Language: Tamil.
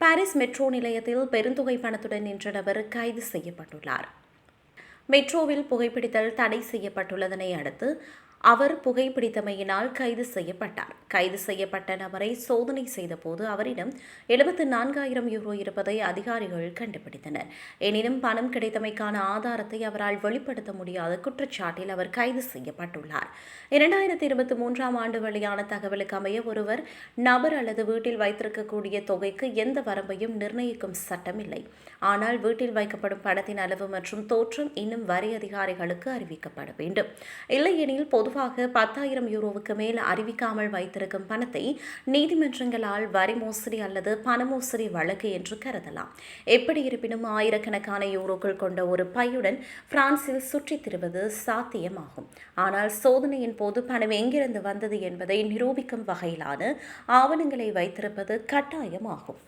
பாரிஸ் மெட்ரோ நிலையத்தில் பெருந்தொகை பணத்துடன் நின்ற நபர் கைது செய்யப்பட்டுள்ளார். மெட்ரோவில் புகைப்பிடித்தல் தடை செய்யப்பட்டுள்ளதனை அடுத்து அவர் புகைப்பிடித்தமையினால் கைது செய்யப்பட்டார். கைது செய்யப்பட்ட நபரை சோதனை செய்தபோது அவரிடம் எழுபத்து நான்காயிரம் யூரோ இருப்பதை அதிகாரிகள் கண்டுபிடித்தனர். எனினும் பணம் கிடைத்தமைக்கான ஆதாரத்தை அவரால் வெளிப்படுத்த முடியாத குற்றச்சாட்டில் அவர் கைது செய்யப்பட்டுள்ளார். இரண்டாயிரத்தி இருபத்தி மூன்றாம் ஆண்டு வெளியான தகவலுக்கு அமைய ஒருவர் நபர் அல்லது வீட்டில் வைத்திருக்கக்கூடிய தொகைக்கு எந்த வரம்பையும் நிர்ணயிக்கும் சட்டம் இல்லை. ஆனால் வீட்டில் வைக்கப்படும் பணத்தின் அளவு மற்றும் தோற்றம் இன்னும் வரி அதிகாரிகளுக்கு அறிவிக்கப்பட வேண்டும். இல்லையெனில் பொது பொதுவாக பத்தாயிரம் யூரோவுக்கு மேல் அறிவிக்காமல் வைத்திருக்கும் பணத்தை நீதிமன்றங்களால் வரி மோசடி அல்லது பண மோசடி வழக்கு என்று கருதலாம். எப்படி இருப்பினும் ஆயிரக்கணக்கான யூரோக்கள் கொண்ட ஒரு பையுடன் பிரான்சில் சுற்றித் திருவது சாத்தியமாகும். ஆனால் சோதனையின் போது பணம் எங்கிருந்து வந்தது என்பதை நிரூபிக்கும் வகையிலான ஆவணங்களை வைத்திருப்பது கட்டாயமாகும்.